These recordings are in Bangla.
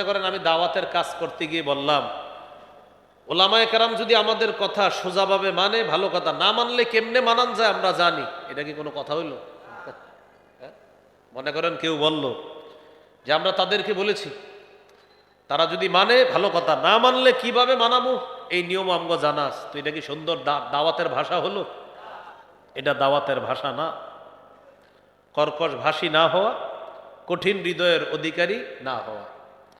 মনে করেন আমি দাওয়াতের কাজ করতে গিয়ে বললাম, ওলামায় কারাম যদি আমাদের কথা সোজাভাবে মানে ভালো কথা, না মানলে কেমনে মানান যায় আমরা জানি। এটা কি কোনো কথা হইল? হ্যাঁ? মনে করেন কেউ বলল যে আমরা তাদেরকে বলেছি, তারা যদি মানে ভালো কথা, না মানলে কীভাবে মানাবো? এই নিয়ম আমগো জানাস তো এটা কি সুন্দর দাওয়াতের ভাষা হলো? এটা দাওয়াতের ভাষা না। কর্কশ ভাষী না হওয়া, কঠিন হৃদয়ের অধিকারী না হওয়া।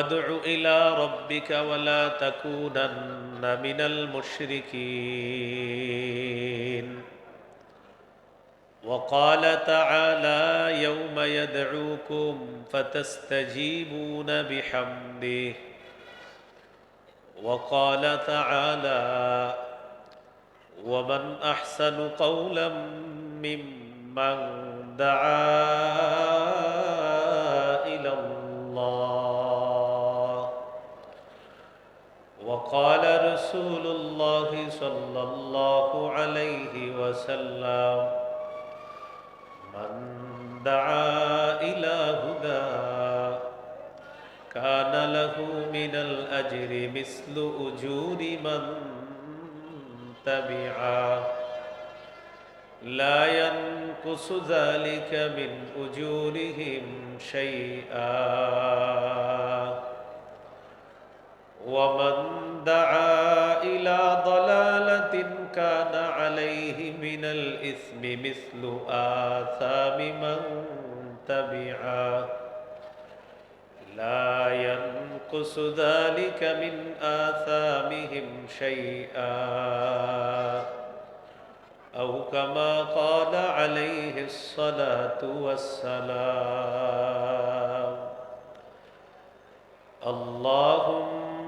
وادع إلى ربك ولا تكونن من المشركين. وقال تعالى يوم يدعوكم فتستجيبون بحمده. وقال تعالى ومن أحسن قولا ممن دعا وقال رسول الله صلى الله عليه وسلم من دعا إلى هدى كان له من الأجر مثل أجور من تبعه لا ينقص ذلك من أجورهم شيئا. ومن دعا إلى ضلالة كان عليه من الإثم مثل آثام من تبعه لا ينقص ذلك من آثامهم شيئا أو كما قال عليه الصلاة والسلام اللهم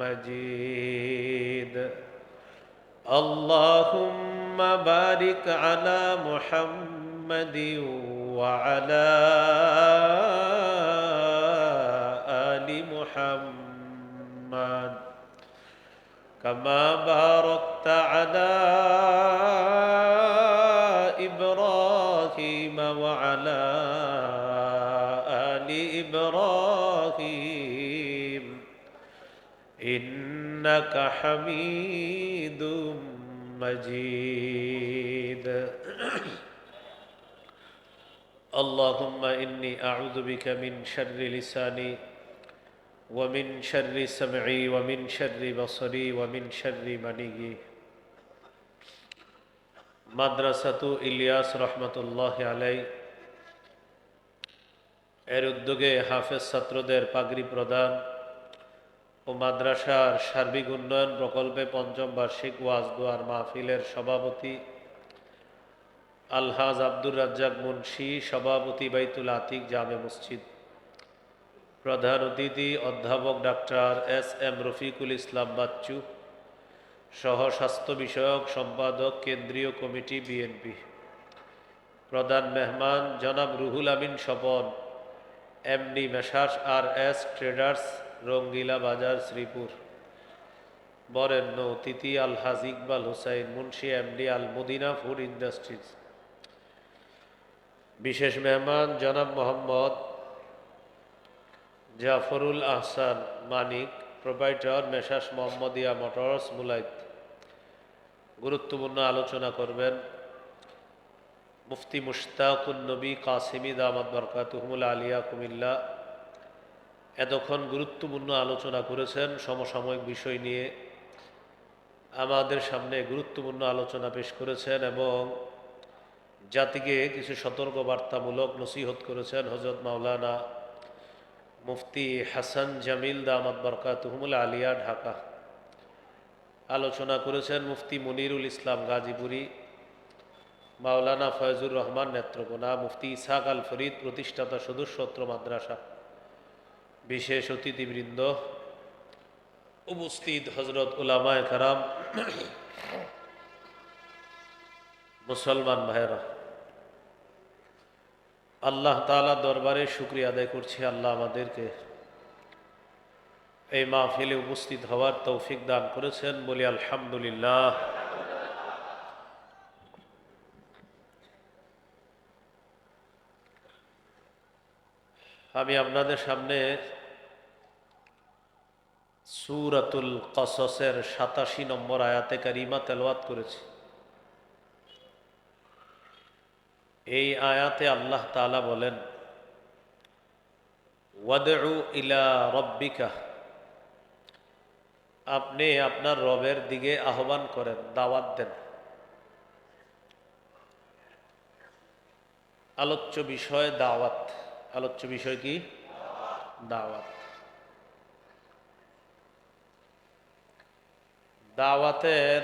مجيد. اللهم بارك على محمد وعلى آل محمد. كما باركت على إنك حميد مجيد اللهم إني أعوذ بك من شر لساني ومن شر سمعي ومن شر بصري ومن شر مني মাদ্রাসাতু ইলিয়াস রহমতুল্লাহ আলাই এর উদ্যোগে হাফেজ ছাত্রদের পাগড়ি প্রদান ও মাদ্রাসার সার্বিক উন্নয়ন প্রকল্পে পঞ্চম বার্ষিক ওয়াজ, দোয়ার মাহফিলের সভাপতি আলহাজ আব্দুর রাজ্জাক মুন্সি, সভাপতি বাইতুল আতিক জামে মসজিদ। প্রধান অতিথি অধ্যাপক ডাক্তার এস এম রফিকুল ইসলাম বাচ্চু, সহ স্বাস্থ্য বিষয়ক সম্পাদক কেন্দ্রীয় কমিটি বিএনপি। প্রধান মেহমান জনাব Ruhul Amin Swapan, MD messrs R S traders Rangila Bazar, Sreepur. বরেণ্য অতিথি Alhaj Iqbal Hussain, Munshi MD Al Madina food industries. বিশেষ মেহমান জনাব Mohammad Zafrul Ahsan Manik, proprietor messrs Mohammadia motors Mulait. গুরুত্বপূর্ণ আলোচনা করবেন মুফতি মুশতাকুন নবী কাসিমি দামাদ বরকাতুহমুল আলিয়া কুমিল্লা এতক্ষণ গুরুত্বপূর্ণ আলোচনা করেছেন সমসাময়িক বিষয় নিয়ে। আমাদের সামনে গুরুত্বপূর্ণ আলোচনা পেশ করেছেন এবং জাতিকে কিছু সতর্কবার্তামূলক নসিহত করেছেন হজরত মাওলানা মুফতি হাসান জামিল দামাদ বরকাতুহমুল আলিয়া, ঢাকা। আলোচনা করেছেন মুফতি মনিরুল ইসলাম গাজীপুরি, মাওলানা ফয়জুর রহমান নেত্রকোনা, মুফতি ইসাক আল ফরিদ প্রতিষ্ঠাতা সদস্যত্র মাদ্রাসা। বিশেষ অতিথিবৃন্দ, উপস্থিত হজরত উলামায় কারাম, মুসলমান ভাইরা আল্লাহ তালা দরবারে শুক্রিয়া আদায় করছি, আল্লাহ আমাদেরকে এই মাহফিলে উপস্থিত হওয়ার তৌফিক দান করেছেন। বলি আলহামদুলিল্লাহ। আমি আপনাদের সামনে সুরাতুল কসসের সাতাশি নম্বর আয়াতে কারিমা তেলওয়াত করেছি। এই আয়াতে আল্লাহ তালা বলেন ওয়াদু ইলা রব্বিকা আপনি আপনার রবের দিকে আহ্বান করেন, দাওয়াত দেন। আলোচ্য বিষয় দাওয়াত। আলোচ্য বিষয় কি? দাওয়াত। দাওয়াতের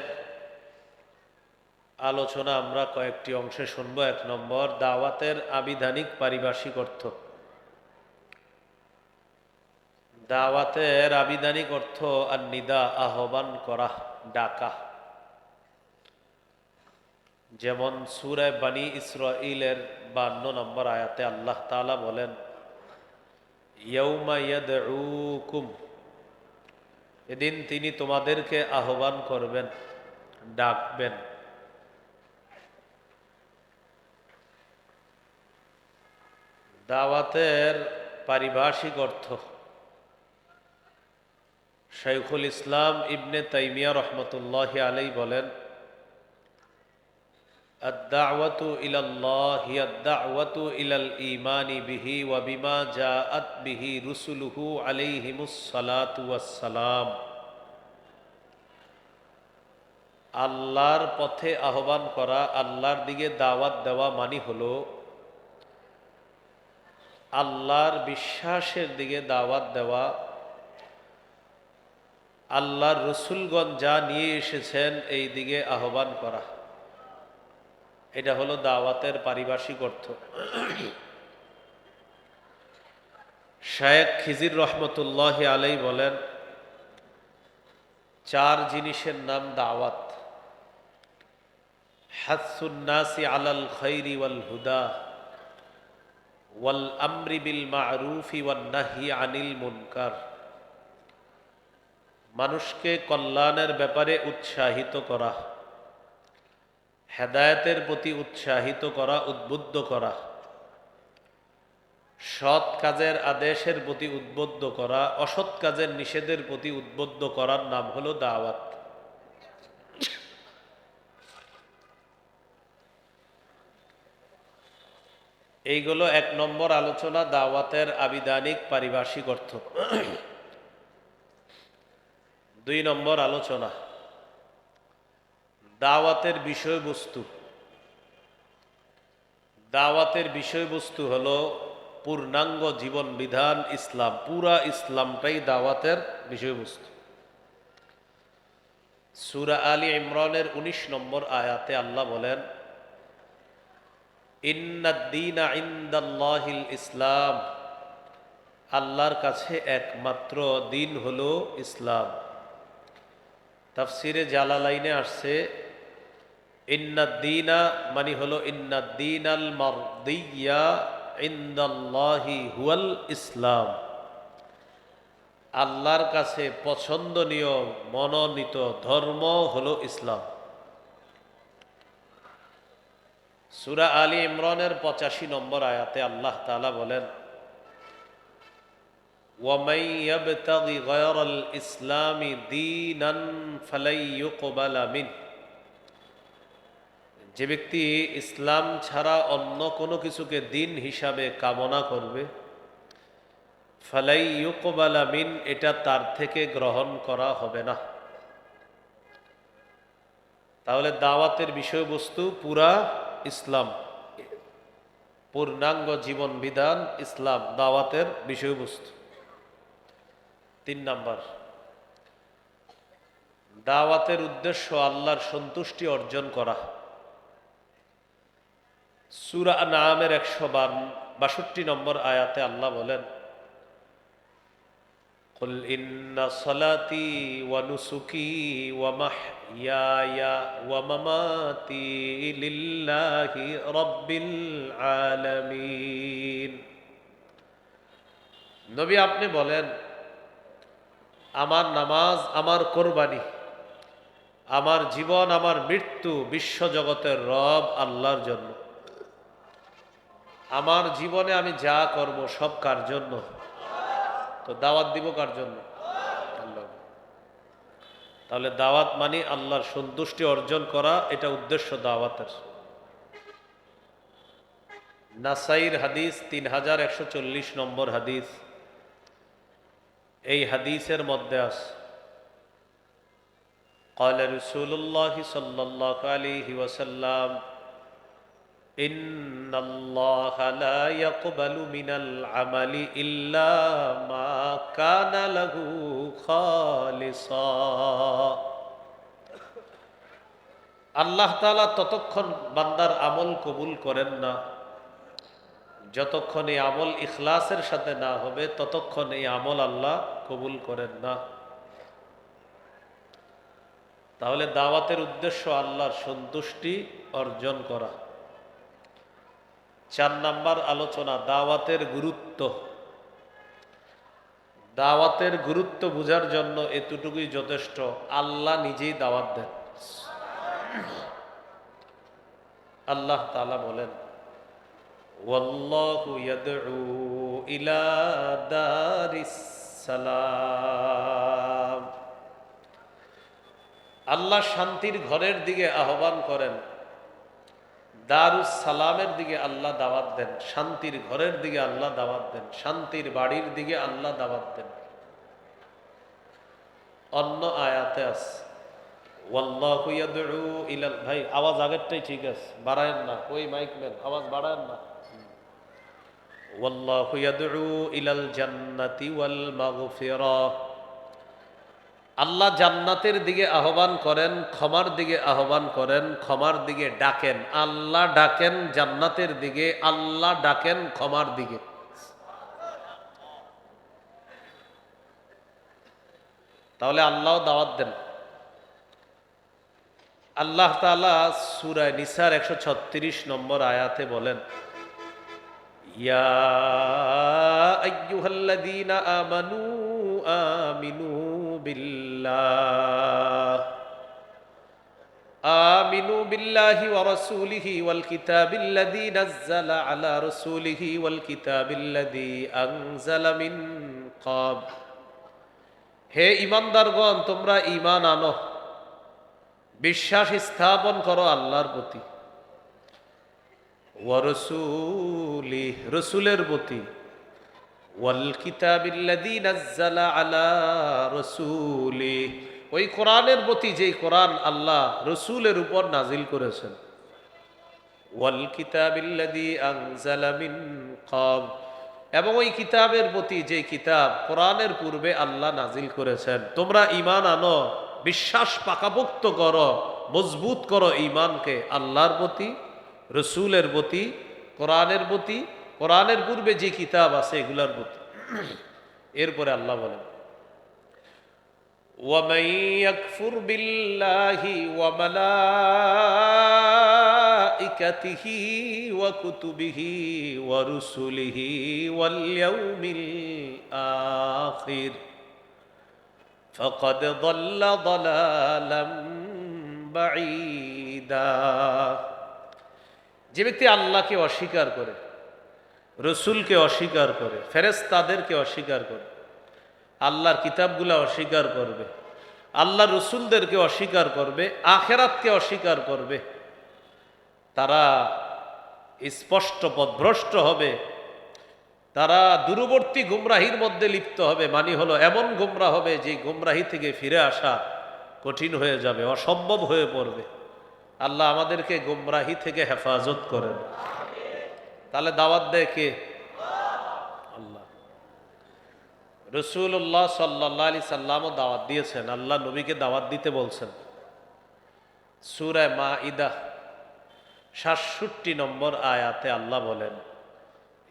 আলোচনা আমরা কয়েকটি অংশে শুনব। এক নম্বর, দাওয়াতের আবিধানিক পারিভাষিক অর্থ। দাওয়াতের আবিধানিক অর্থ আর নিদা আহ্বান করা, ডাকা। যেমন সুরায় বানী ইসরাইলের বান্ন নম্বর আয়াতে আল্লাহ তালা বলেন এদিন তিনি তোমাদেরকে আহ্বান করবেন, ডাকবেন। দাওয়াতের পারিভাষিক অর্থ শাইখুল ইসলাম ইবনে তাইমিয়া রহমতুল্লাহ আলাই বলেন الدعوة إلى الله هي الدعوة إلى الإيمان به وبما جاءت به رسله عليهم الصلاة والسلام আল্লাহর পথে আহ্বান করা আল্লাহর দিকে দাওয়াত দেওয়া মানি হলো আল্লাহর বিশ্বাসের দিকে দাওয়াত দেওয়া আল্লাহর রসুলগণ যা নিয়ে এসেছেন এই দিকে আহ্বান করা এটা হলো দাওয়াতের পারিভাষিক অর্থ। শায়েক খিজির রহমতুল্লাহ আলাই বলেন, চার জিনিসের নাম দাওয়াত। হাসুন্নাসি আলাল খৈরি ওয়াল হুদা ওয়াল আমরি বিল মারুফি ওয়ান নাহি আনিল মুনকার। মানুষকে কল্যাণের ব্যাপারে উৎসাহিত করা। হেদায়তের প্রতি উৎসাহিত করা, উদ্বুদ্ধ করা, সৎ কাজের আদেশের প্রতি উদ্বুদ্ধ করা, অসৎ কাজের নিষেধের প্রতি উদ্বুদ্ধ করার নাম হলো দাওয়াত। এইগুলো এক নম্বর আলোচনা, দাওয়াতের আবিধানিক পারিভাষিক অর্থ। দুই নম্বর আলোচনা দাওয়াতের বিষয়বস্তু। দাওয়াতের বিষয়বস্তু হলো পূর্ণাঙ্গ জীবন বিধান ইসলাম, পুরা ইসলামটাই দাওয়াতের বিষয়বস্তু। সুরা আলী ইমরানের ১৯ নম্বর আয়াতে আল্লাহ বলেন ইন্দাল্লাহিল ইসলাম। আল্লাহর কাছে একমাত্র দিন হল ইসলাম। তাফসিরে জালালাইনে আসছে ইন্নাদ্দিনা মানে হলো ইন্নাদ্দিন আল মারদিয়া ইন্দাল্লাহি হুয়াল ইসলাম আল্লাহর কাছে পছন্দনীয় মনোনীত ধর্ম হলো ইসলাম সুরা আলী ইমরানের পঁচাশি নম্বর আয়াতে আল্লাহ তালা বলেন ومن يبتغ غير الإسلام دينا فلن يقبل منه যে ব্যক্তি ইসলাম ছাড়া অন্য কোনো কিছুকে দিন হিসাবে কামনা করবে ফালাই এটা তার থেকে গ্রহণ করা হবে না। তাহলে দাওয়াতের বিষয়বস্তু পুরা ইসলাম, পূর্ণাঙ্গ জীবন বিধান ইসলাম, দাওয়াতের বিষয়বস্তু। তিন নাম্বার, দাওয়াতের উদ্দেশ্য আল্লাহর সন্তুষ্টি অর্জন করা। সুরা নামের একশো বাষট্টি নম্বর আয়াতে আল্লাহ বলেন قل إن صلاتي ونسكي ومحياي ومماتي لله رب العالمين নবী আপনি বলেন আমার নামাজ আমার কোরবানি আমার জীবন আমার মৃত্যু বিশ্বজগতের রব আল্লাহর জন্য আমার জীবনে আমি যা করব সব কার জন্য তো দাওয়াত দিব কার জন্য আল্লাহ তাহলে দাওয়াত মানে আল্লাহর সন্তুষ্টি অর্জন করা এটা উদ্দেশ্য দাওয়াতের নাসাইর হাদিস তিন হাজার একশো চল্লিশ নম্বর হাদিস এই হাদিসের মধ্যে আছে قال رسول الله صلى الله عليه وسلم إن الله لا يقبل من العمل إلا ما كان له خالصا আল্লাহ তাআলা ততক্ষণ বান্দার আমল কবুল করেন না যতক্ষণ এই আমল ইখলাসের সাথে না হবে ততক্ষণ এই আমল আল্লাহ কবুল করেন না তাহলে দাওয়াতের উদ্দেশ্য আল্লাহর সন্তুষ্টি অর্জন করা চার নাম্বার আলোচনা, দাওয়াতের গুরুত্ব। দাওয়াতের গুরুত্ব বোঝার জন্য এতটুকুই যথেষ্ট। আল্লাহ নিজেই দাওয়াত দেন। আল্লাহ তালা বলেন আল্লাহ শান্তির ঘরের দিকে আহ্বান করেন দারুস সালামের দিকে আল্লাহ দাওয়াত দেন, শান্তির ঘরের দিকে আল্লাহ দাওয়াত দেন, শান্তির বাড়ির দিকে আল্লাহ দাওয়াত দেন। অন্য আয়াতে আছে ভাই আওয়াজ আগেরটাই ঠিক আছে, বাড়ায়েন না, ওই মাইক ম্যান আওয়াজ বাড়ায়েন না। ওয়াল্লাহু ইয়াদউ ইলাল জান্নাতি ওয়াল মাগফিরাহ আল্লাহ জান্নাতের দিকে আহ্বান করেন, ক্ষমার দিকে আহ্বান করেন, ক্ষমার দিকে ডাকেন। আল্লাহ ডাকেন জান্নাতের দিকে, আল্লাহ ডাকেন ক্ষমার দিকে। তাহলে আল্লাহ দাওয়াত দেন। আল্লাহ তালা সুরায় নিসার একশো ছত্রিশ নম্বর আয়াতে বলেন, ইয়া আমানু আমিনু بالله آمنوا بالله ورسوله والكتاب الذي نزل على رسوله والكتاب الذي أنزل من قبل হে ইমানদারগণ তোমরা ইমান আনো বিশ্বাস স্থাপন করো আল্লাহর প্রতি ওয়ারসুলি রসুলের প্রতি ওয়াল কিতাবিল্লাযী নাজ্জালা আলা রাসূলি। ওই কোরআনের প্রতি যেই কোরআন আল্লাহ রসুলের উপর নাজিল করেছেন। ওয়াল মিন ক্বাব। এবং ওই কিতাবের প্রতি যে কিতাব কোরআনের পূর্বে আল্লাহ নাজিল করেছেন। তোমরা ঈমান আনো, বিশ্বাস পাকাপোক্ত করো, মজবুত করো ঈমানকে আল্লাহর প্রতি, রসুলের প্রতি, কোরআনের প্রতি কোরআনের পূর্বে যে কিতাব আছে এগুলার প্রতি এরপরে আল্লাহ বলেন ومن يكفر بالله وملائكته وكتبه ورسله واليوم الآخر فقد ضل ضلالا بعيدا যে ব্যক্তি আল্লাহকে অস্বীকার করে রসুলকে অস্বীকার করে ফেরেস তাদেরকে অস্বীকার করে, আল্লাহর কিতাবগুলা অস্বীকার করবে আল্লাহ রসুলদেরকে অস্বীকার করবে, আখেরাতকে অস্বীকার করবে, তারা স্পষ্ট পথভ্রষ্ট হবে, তারা দূরবর্তী গুমরাহির মধ্যে লিপ্ত হবে, মানি হলো এমন গুমরা হবে যে গুমরাহি থেকে ফিরে আসা কঠিন হয়ে যাবে, অসম্ভব হয়ে পড়বে। আল্লাহ আমাদেরকে গুমরাহি থেকে হেফাজত করেন। তাহলে দাওয়াত দেয় কে? আল্লাহ। রসুল্লাহ সাল্লাহ আলি সাল্লামও দাওয়াত দিয়েছেন। আল্লাহ নবীকে দাওয়াত দিতে বলছেন। সুরায় মা ইদা সাতষট্টি নম্বর আয়াতে আল্লাহ বলেন,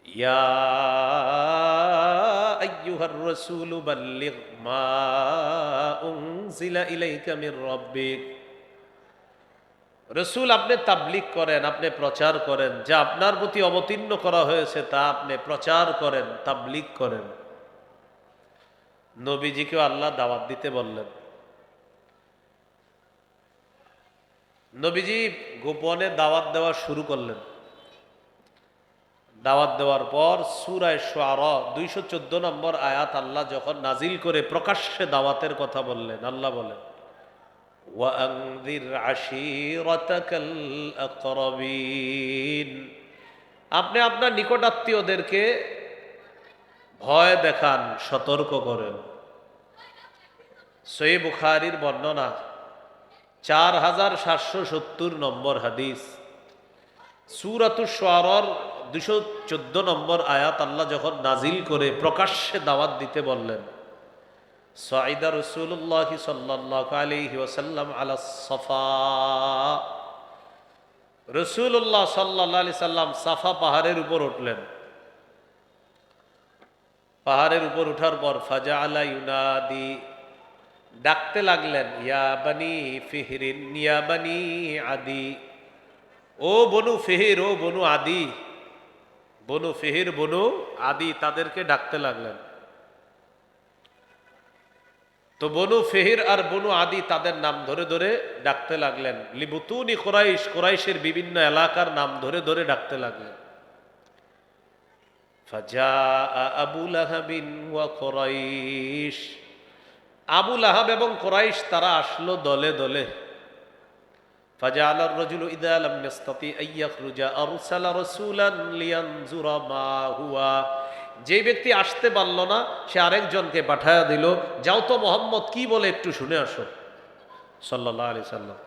ইয়া রাসূলু মা ইলাইকা মির রাব্বিক। রসুল আপনি তাবলিক করেন, আপনি প্রচার করেন, যা আপনার প্রতি অবতীর্ণ করা হয়েছে তা আপনি প্রচার করেন তাবলিক করেন। নবীজিকেও আল্লাহ দাওয়াত দিতে বললেন। নবীজি গোপনে দাওয়াত দেওয়া শুরু করলেন। দাওয়াত দেওয়ার পর সুরায় সোয়ার দুইশো চোদ্দ নম্বর আয়াত আল্লাহ যখন নাজিল করে প্রকাশ্যে দাওয়াতের কথা বললেন, আল্লাহ বলেন وأنذر عشيرتك الأقربين আপনি আপনার নিকটাত্মীয়দেরকে ভয় দেখান সতর্ক করেন সই বুখারির বর্ণনা চার হাজার সাতশো সত্তর নম্বর হাদিস সুরাতুর সোয়ারর দুশো চোদ্দ নম্বর আয়াত আল্লাহ যখন নাজিল করে প্রকাশ্যে দাওয়াত দিতে বললেন সাইদা রসুল্লাহ সাল্লাহ আলহি ওসাল্লাম আলা সফা। রসুল্লাহ সাল্লাহ আলি সাল্লাম সাফা পাহাড়ের উপর উঠলেন। পাহাড়ের উপর উঠার পর ফাজা আলা ইউনাদি, ডাকতে লাগলেন, ইয়া বানি ফিহরিন, ইয়া বানি আদি। ও বনু ফিহির, ও বনু আদি। বনু ফিহির, বনু আদি, তাদেরকে ডাকতে লাগলেন। তো বনু ফেহির আর বনু আদি তাদের নাম ধরে ধরে ডাকতে লাগলেন। লিবুতুনি কোরাইশ, কোরাইশের বিভিন্ন এলাকার নাম ধরে ধরে ডাকতে লাগলেন। আবুল ওয়া আবুল আহাব এবং কোরাইশ তারা আসলো দলে দলে। ফাজা আলার রজুল ইদা রাসূলান যে ব্যক্তি আসতে পারল না সে আরেকজনকে পাঠায়া দিল যাও তো মোহাম্মদ কি বলে একটু শুনে আসো সাল্লাহ আলি সাল্লাম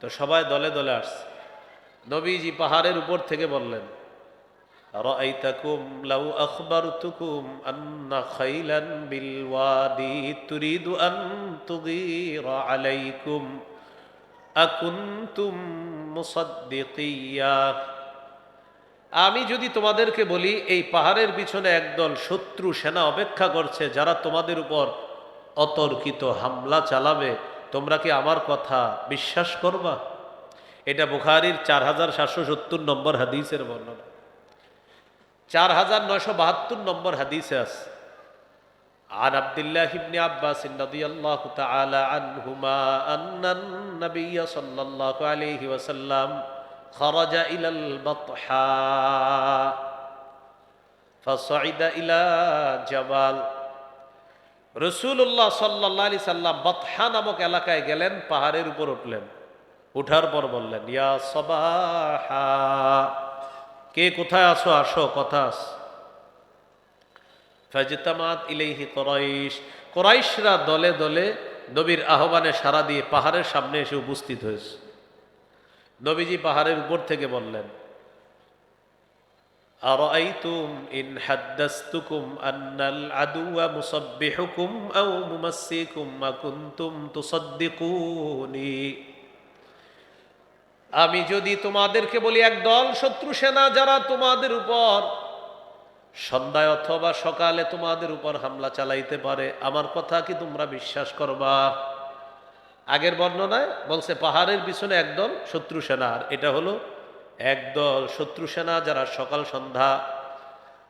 তো সবাই দলে দলে আসছে নবীজি পাহাড়ের উপর থেকে বললেন رأيتكم لو أخبرتكم أن خيلا بالوادي تريد أن تغير عليكم أكنتم مصدقيا আমি যদি তোমাদেরকে বলি এই পাহাড়ের পিছনে একদল শত্রু সেনা অপেক্ষা করছে যারা তোমাদের উপর অতর্কিত হামলা চালাবে তোমরা কি আমার কথা বিশ্বাস করবা এটা বুখারির চার হাজার সাতশো সত্তর নম্বর হাদিসের বর্ণনা চার হাজার নয়শো বাহাত্তর নম্বর হাদিসে আছে عن عبد الله بن عباس رضي الله تعالى عنهما أن النبي صلى الله عليه وسلم خرج إلى البطحاء فصعد إلى جبال রসুল্লাহ সাল্লাহ আলি সাল্লাম বতহা নামক এলাকায় গেলেন পাহাড়ের উপর উঠলেন উঠার পর বললেন ইয়া সবাহা কে কোথায় আসো আসো কথা আস ফাজতামাত ইলেহি কোরাইশ কোরাইশরা দলে দলে নবীর আহ্বানে সারা দিয়ে পাহাড়ের সামনে এসে উপস্থিত হয়েছে নবীজি পাহাড়ের উপর থেকে বললেন أرأيتم إن حدثتكم أن العدو مصبحكم أو ممسيكم ما كنتم تصدقوني আমি যদি তোমাদেরকে বলি একদল শত্রু সেনা যারা তোমাদের উপর সন্ধ্যায় অথবা সকালে তোমাদের উপর হামলা চালাইতে পারে আমার কথা কি তোমরা বিশ্বাস করবা আগের বর্ণনায় বলছে, পাহাড়ের পিছনে একদল শত্রু সেনা। আর এটা হলো একদল শত্রু সেনা যারা সকাল সন্ধ্যা,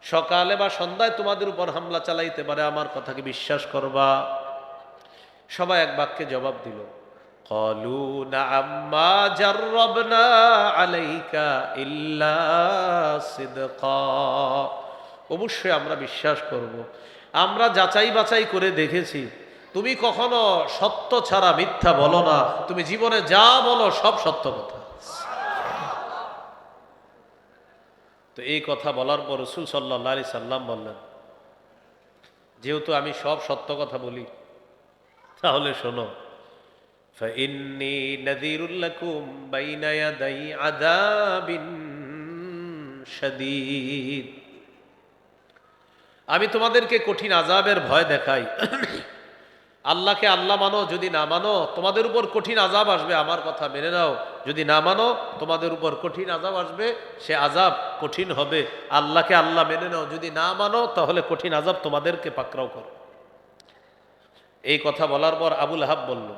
সকালে বা সন্ধ্যায় তোমাদের উপর হামলা চালাইতে পারে, আমার কথাকে বিশ্বাস করবা। সবাই এক বাক্যে জবাব দিল, কলু না আম্মা ইল্লা অবশ্যই আমরা বিশ্বাস করব। আমরা যাচাই বাছাই করে দেখেছি তুমি কখনো সত্য ছাড়া মিথ্যা বলো না তুমি জীবনে যা বলো সব সত্য কথা তো এই কথা বলার পর রসুল সাল্লাহ আলি সাল্লাম বললেন যেহেতু আমি সব সত্য কথা বলি তাহলে শোনো فإني نذير لكم بين يدي عذاب شديد আমি তোমাদেরকে কঠিন আজাবের ভয় দেখাই আল্লাহকে আল্লাহ মানো, যদি না মানো, তোমাদের উপর কঠিন আজাব আসবে, আমার কথা মেনে নাও। যদি না মানো, তোমাদের উপর কঠিন আজাব আসবে, সে আজাব কঠিন হবে। আল্লাহকে আল্লাহ মেনে নাও। যদি না মানো, তাহলে কঠিন আজাব তোমাদেরকে পাকড়াও করো। এই কথা বলার পর আবুল হাব বলল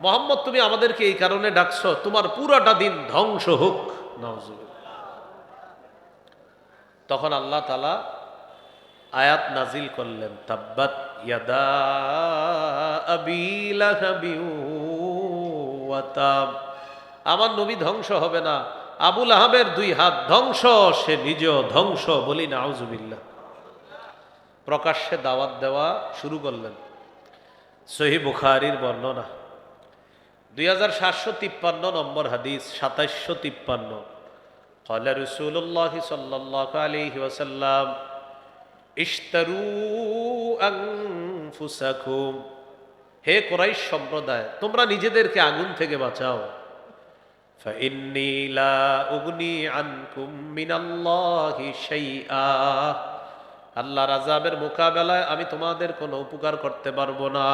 মোহাম্মদ, তুমি আমাদেরকে এই কারণে ডাকছো, তোমার পুরাটা দিন ধ্বংস হোক। নাউজুবিল্লাহ। তখন আল্লাহ তালা আয়াত নাজিল করলেন, তাব্বাত ইয়াদা আমার নবী ধ্বংস হবে না আবুল আহমের দুই হাত ধ্বংস, সে নিজেও ধ্বংস বলি না আউজুবিল্লাহ প্রকাশ্যে দাওয়াত দেওয়া শুরু করলেন। সহি বুখারির বর্ণনা। দুই হাজার সাতশো তিপ্পান্ন নম্বর হাদিস সাতাইশশো তিপ্পান্ন। قال رسول الله صلى الله عليه وسلم اشتروا أنفسكم হে কোরাইশ সম্প্রদায় তোমরা নিজেদেরকে আগুন থেকে বাঁচাও فإني لا أغني عنكم من الله شيئا আল্লাহর আজাবের মোকাবেলায় আমি তোমাদের কোনো উপকার করতে পারবো না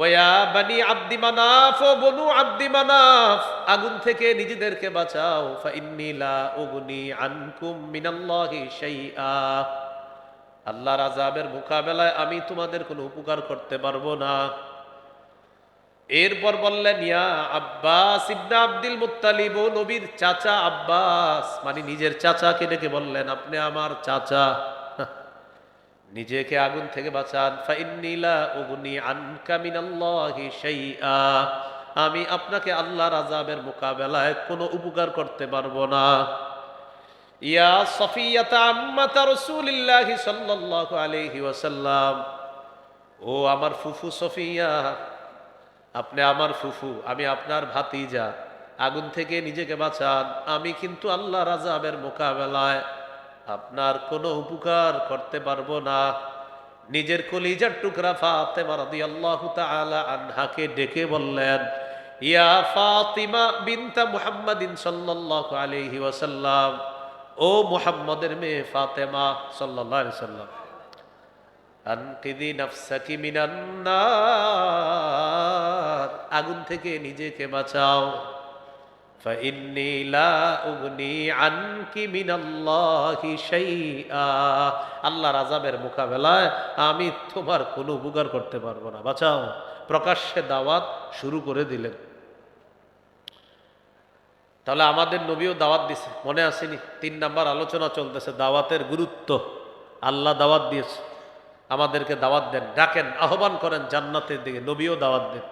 ওয়া বানি আব্দি মানাফ ও বনু আব্দি মানাফ, আগুন থেকে নিজেদেরকে বাঁচাও। ফাইন্নি লা উগনি আনকুম মিনাল্লাহি শাইআ। আল্লাহর আযাবের মোকাবেলায় আমি তোমাদের কোনো উপকার করতে পারব না। এরপর বললেন, ইয়া আব্বাস ইবনে আব্দুল মুত্তালিব নবীর চাচা আব্বাস মানে নিজের চাচাকে ডেকে বললেন, আপনি আমার চাচা। নিজেকে আগুন থেকে বাঁচান। ফাইন্নিলা উগনি আনকা মিনাল্লাহি শাইআ। আমি আপনাকে আল্লাহর আযাবের মোকাবেলায় কোনো উপকার করতে পারব না। ইয়া সফিয়াতা আম্মাতা রাসূলিল্লাহি সাল্লাল্লাহু আলাইহি ওয়াসাল্লাম। ও আমার ফুফু সফিয়া, আপনি আমার ফুফু, আমি আপনার ভাতিজা। আগুন থেকে নিজেকে বাঁচান। আমি কিন্তু আল্লাহ রাজাবের মোকাবেলায় আপনার কোনো উপকার করতে পারব না। নিজের কলিজার টুকরা ফাতেমা রাদিয়াল্লাহু তাআলা আনহাকে ডেকে বললেন, ইয়া ফাতিমা বিনতা মুহাম্মাদিন সাল্লাল্লাহু আলাইহি ওয়াসাল্লাম, ও মুহাম্মদের মেয়ে ফাতেমা সাল্লাল্লাহু আলাইহি সাল্লাম আনকিদি নাফসাকি মিনান আগুন থেকে নিজেকে বাঁচাও। فإني لا أغني عنك من الله شيئا আল্লাহর আযাবের মোকাবেলায় আমি তোমার কোনো উপকার করতে পারবো না বাঁচাও প্রকাশ্যে দাওয়াত শুরু করে দিলেন তাহলে আমাদের নবীও দাওয়াত দিছে মনে আসেনি তিন নাম্বার আলোচনা চলতেছে দাওয়াতের গুরুত্ব আল্লাহ দাওয়াত দিয়েছে আমাদেরকে দাওয়াত দেন ডাকেন আহ্বান করেন জান্নাতের দিকে নবীও দাওয়াত দেন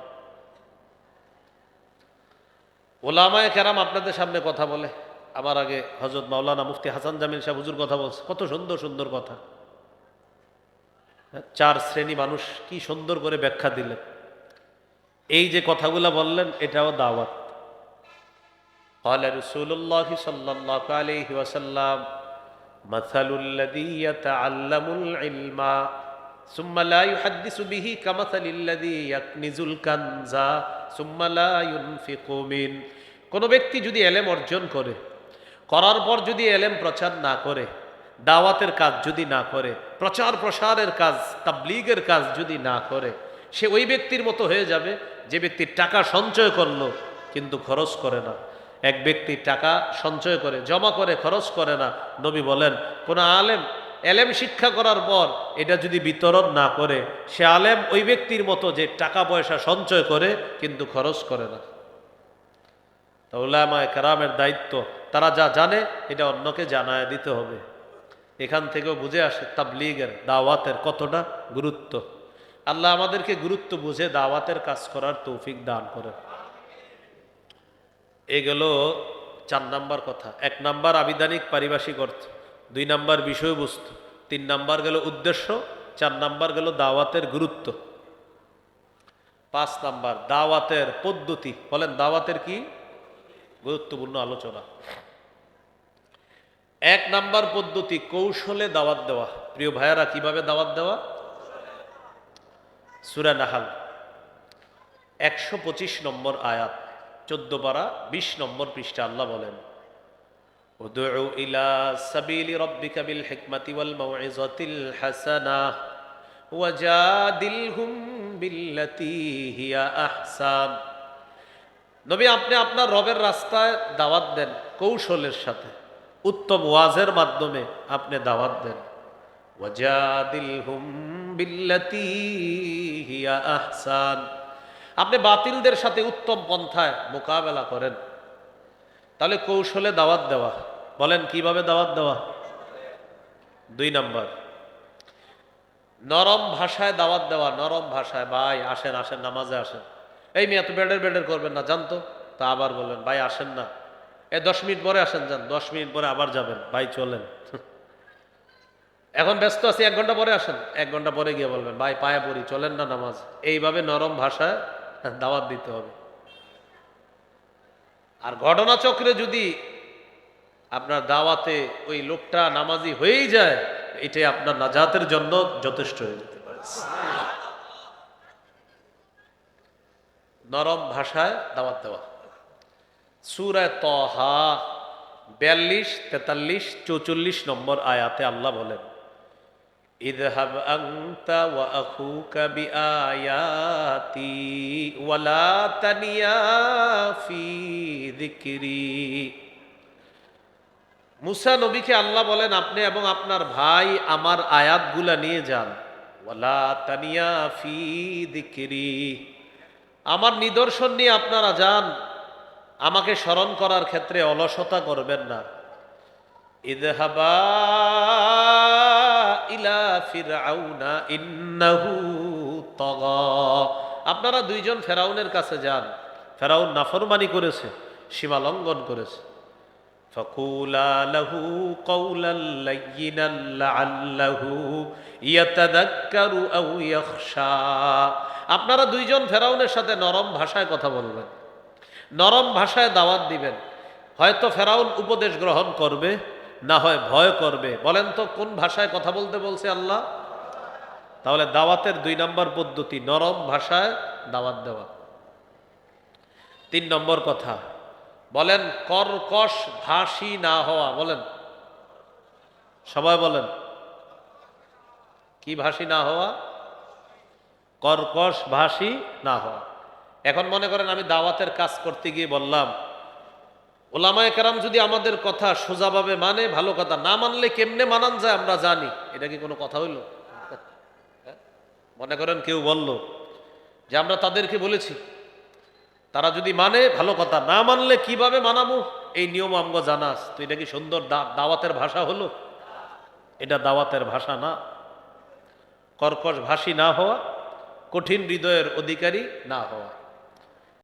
ওলামায় কেরাম আপনাদের সামনে কথা বলে আমার আগে হজরত মাওলানা মুফতি হাসান জামিল সাহেব হুজুর কথা বলছে কত সুন্দর সুন্দর কথা হ্যাঁ, চার শ্রেণী মানুষ কি সুন্দর করে ব্যাখ্যা দিলেন এই যে কথাগুলা বললেন এটাও দাওয়াত قال رسول الله صلى الله عليه وسلم مثل الذي يتعلم العلم ثم لا يحدث به كمثل الذي يكنز الكنز ثم لا ينفق من কোন ব্যক্তি যদি এলেম অর্জন করে, করার পর যদি এলেম প্রচার না করে, দাওয়াতের কাজ যদি না করে, প্রচার প্রসারের কাজ, তাবলিগের কাজ যদি না করে, সে ওই ব্যক্তির মতো হয়ে যাবে যে ব্যক্তি টাকা সঞ্চয় করল কিন্তু খরচ করে না। এক ব্যক্তি টাকা সঞ্চয় করে, জমা করে, খরচ করে না। নবী বলেন, কোন আলেম এলেম শিক্ষা করার পর এটা যদি বিতরণ না করে, সে আলেম ওই ব্যক্তির মতো যে টাকা পয়সা সঞ্চয় করে কিন্তু খরচ করে না। তা উলামায়ে কারামের দায়িত্ব। তারা যা জানে, এটা অন্যকে জানায় দিতে হবে। এখান থেকেও বুঝে আসে, তাবলিগের দাওয়াতের কতটা গুরুত্ব। আল্লাহ আমাদেরকে গুরুত্ব বুঝে দাওয়াতের কাজ করার তৌফিক দান করে। এ গেল চার নাম্বার কথা। এক নাম্বার আবিধানিক পারিভাষিক অর্থ, দুই নাম্বার বিষয়বস্তু, তিন নাম্বার গেল উদ্দেশ্য, চার নাম্বার গেল দাওয়াতের গুরুত্ব। পাঁচ নাম্বার, দাওয়াতের পদ্ধতি। বলেন, দাওয়াতের কি? গুরুত্বপূর্ণ আলোচনা এক নাম্বার পদ্ধতি কৌশলে দাওয়াত দেওয়া প্রিয় ভাইয়ারা কিভাবে দাওয়াত দেওয়া সুরা নাহাল একশো পঁচিশ নম্বর আয়াত চোদ্দ পারা বিশ নম্বর পৃষ্ঠা আল্লাহ বলেন ادعو إلى سبيل ربك بالحكمة والموعظة الحسنة وجادلهم بالتي هي أحسن নবী, আপনি আপনার রবের রাস্তায় দাওয়াত দেন কৌশলের সাথে। উত্তম ওয়াজের মাধ্যমে আপনি দাওয়াত দেন। ওয়াজাদিলহুম বিল্লাতি হিয়া আহসান। আপনি বাতিলদের সাথে উত্তম পন্থায় মোকাবেলা করেন। তাহলে কৌশলে দাওয়াত দেওয়া। বলেন, কীভাবে দাওয়াত দেওয়া? দুই নম্বর। নরম ভাষায় দাওয়াত দেওয়া, নরম ভাষায়, ভাই, আসেন আসেন, নামাজে আসেন। এই মেয়ে এত বেডের বেডের করবেন না জানতো তা। আবার বললেন ভাই, আসেন না। এ, দশ মিনিট পরে আসেন, যান। দশ মিনিট পরে আবার যাবেন। ভাই, চলেন। এখন ব্যস্ত আছি, এক ঘণ্টা পরে আসেন। এক ঘণ্টা পরে গিয়ে বলবেন, ভাই, পায়ে পড়ি, চলেন না নামাজ। এইভাবে নরম ভাষায় দাওয়াত দিতে হবে। আর ঘটনাচক্রে যদি আপনার দাওয়াতে ওই লোকটা নামাজি হয়েই যায়, এটাই আপনার নাজাতের জন্য যথেষ্ট হয়ে যেতে পারে। নরম ভাষায় দাওয়াত দেওয়া। সুরায় তহা বিয়াল্লিশ, তেতাল্লিশ, চৌচল্লিশ নম্বর আয়াতে আল্লাহ বলেন, ইদহাব ওয়া মুসা নবীকে আল্লাহ বলেন, আপনি এবং আপনার ভাই আমার আয়াতগুলা নিয়ে যান। ওয়ালা তানিয়া ফি যিকরি। আমার নিদর্শন নিয়ে আপনারা যান, আমাকে স্মরণ করার ক্ষেত্রে অলসতা করবেন না। আপনারা দুইজন ফেরাউনের কাছে যান। ফেরাউন নাফরমানি করেছে, সীমা লঙ্ঘন করেছে। فقولا له قولا لينا لعله يتذكر أو يخشى আপনারা দুইজন ফেরাউনের সাথে নরম ভাষায় কথা বলবেন নরম ভাষায় দাওয়াত দিবেন হয়তো ফেরাউন উপদেশ গ্রহণ করবে না হয় ভয় করবে বলেন তো কোন ভাষায় কথা বলতে বলছে আল্লাহ তাহলে দাওয়াতের দুই নম্বর পদ্ধতি নরম ভাষায় দাওয়াত দেওয়া তিন নম্বর কথা বলেন, কর্কশ ভাষী না হওয়া, বলেন। সবাই বলেন, কি ভাষী না হওয়া? কর্কশ ভাষী না হওয়া। এখন মনে করেন, আমি দাওয়াতের কাজ করতে গিয়ে বললাম, ওলামায় কেরাম যদি আমাদের কথা সোজাভাবে মানে ভালো কথা, না মানলে কেমনে মানান যায় আমরা জানি। এটা কি কোনো কথা হইল? হ্যাঁ? মনে করেন কেউ বলল যে, আমরা তাদেরকে বলেছি তারা যদি মানে ভালো কথা। না মানলে কীভাবে মানাবো? এই নিয়ম আমগো জানাস তো এটা কি সুন্দর? দাওয়াতের ভাষা হলো? এটা দাওয়াতের ভাষা না। কর্কশ ভাষী না হওয়া, কঠিন হৃদয়ের অধিকারী না হওয়া।